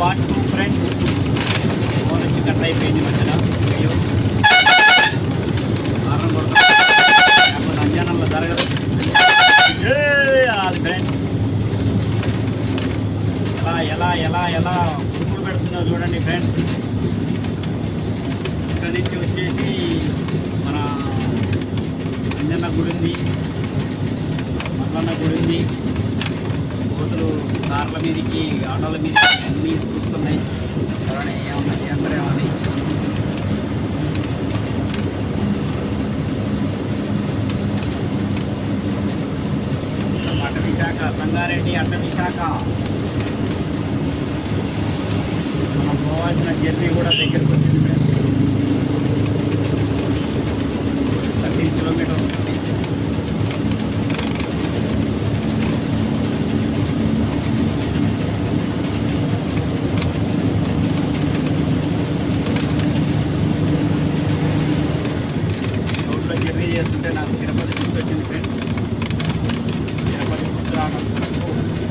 Part two friends. Phone వచ్చి cut అయిపోయింది మధ్యన వీడియో. కారణం కొడతాం అంజానంలో జరగదు. అది ఫ్రెండ్స్. ఎలా ఎలా ఎలా ఎలా ఉరుకులు పెడుతుందో చూడండి ఫ్రెండ్స్. ఇక్కడ నుంచి వచ్చేసి మన అంజన్న గుడి ఉంది. మల్లన్న గుడి ఉంది. కోతులు కార్ల మీదకి ఆటోల మీదకి అన్నీ చూస్తున్నాయి. చూడండి ఏమన్నది అందరూ ఏమన్నది అట సంగారెడ్డి అటవీ శాఖ. మనం పోవాల్సిన జర్నీ కూడా దగ్గరకు వచ్చింది ఫ్రెండ్స్ థర్టీన్ కిలోమీటర్స్ ఉంది రోడ్లో జర్నీ చేస్తుంటే నాకు తిరుపతి గుర్తొచ్చింది ఫ్రెండ్స్. తిరుపతి గుర్తు రావడం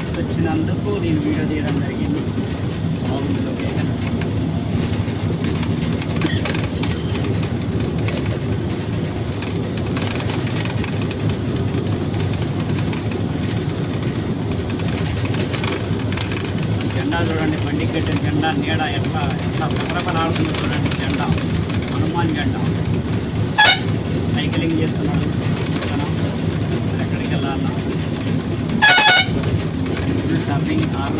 గుర్తొచ్చినందుకు నేను వీడియో తీయడం జరిగింది. బాగుంది లొకేషన్. జెండా చూడండి బండి కట్టిన జెండా నీడ ఎట్లా ఎట్లా ప్రపరపలాడుతుందో చూడండి జెండా. హనుమాన్ జెండా.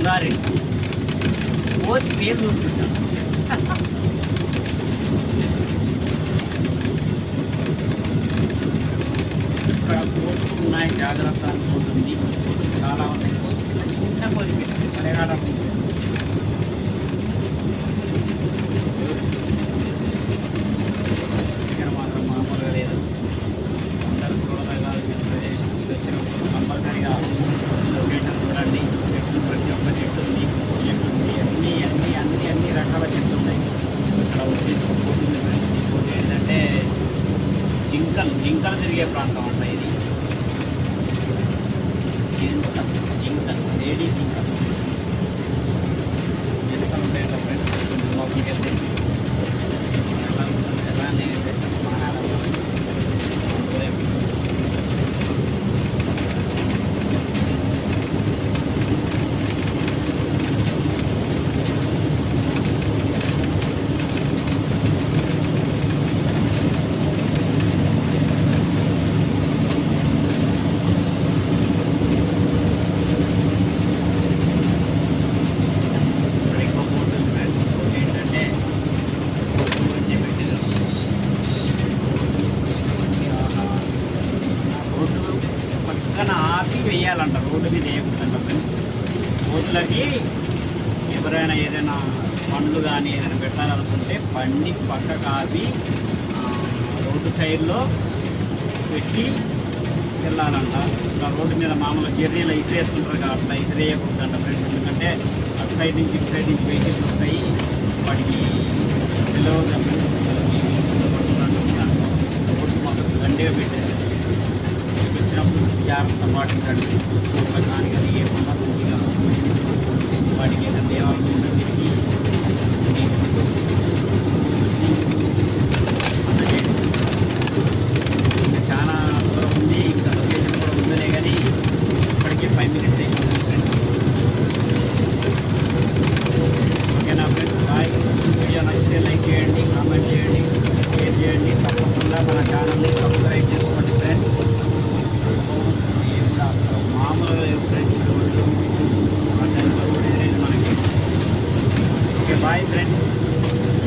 సంగారెడ్డి ఓది పేరు చూస్తుంటా. ఇక్కడ కోతులు ఉన్నాయి జాగ్రత్త అనుకుంటుంది కోతులు చాలా ఉన్నాయి. కోతులు చిన్న కోరిక పరిహారం ఇక్కడ మాత్రం మామూలుగా లేదు అందరూ చూడదగాల్సిన ప్రదేశం ఇది వచ్చినప్పుడు కంపల్సరిగా లొకేషన్ చూడండి చెట్లు ప్రతి ఒక్క చెట్టు ఉంది చెట్టు ఉంది అన్ని అన్ని అన్ని అన్ని రకాల చెట్లు ఉన్నాయి ఇక్కడ వచ్చేసి ఒక కోటి ఉంది ఫ్రెండ్స్ ఈ కోటి ఏంటంటే జింకలు జింకలు తిరిగే ప్రాంతం అంట ఇది. జింకలు జింకలు లేడీ జింకలు. జింకలు ఉండేటప్పుడు ఆపి వేయాలంట రోడ్డు మీద వేయకూడదంట ఫ్రెండ్స్. రోడ్లకి ఎవరైనా ఏదైనా పండ్లు కానీ ఏదైనా పెట్టాలనుకుంటే బండి పక్క కాపి రోడ్డు సైడ్లో పెట్టి వెళ్ళాలంట. రోడ్డు మీద మామూలుగా జర్నీలో ఇసిరేసుకుంటారు కాబట్టి ఇసిరేయకూడదంట ఫ్రెండ్స్. ఎందుకంటే అటు సైడ్ నుంచి ఇటు సైడ్ నుంచి వెహికల్స్ వస్తాయి. వాటికి తెలియదు రోడ్డు మాకు గండిగా పెట్టారు జాగ్రత్త పాటించండి రోడ్ల కానీ కానీ ఏమన్నా కొద్దిగా వాటికి ఏదైనా దేవాలయం తెచ్చి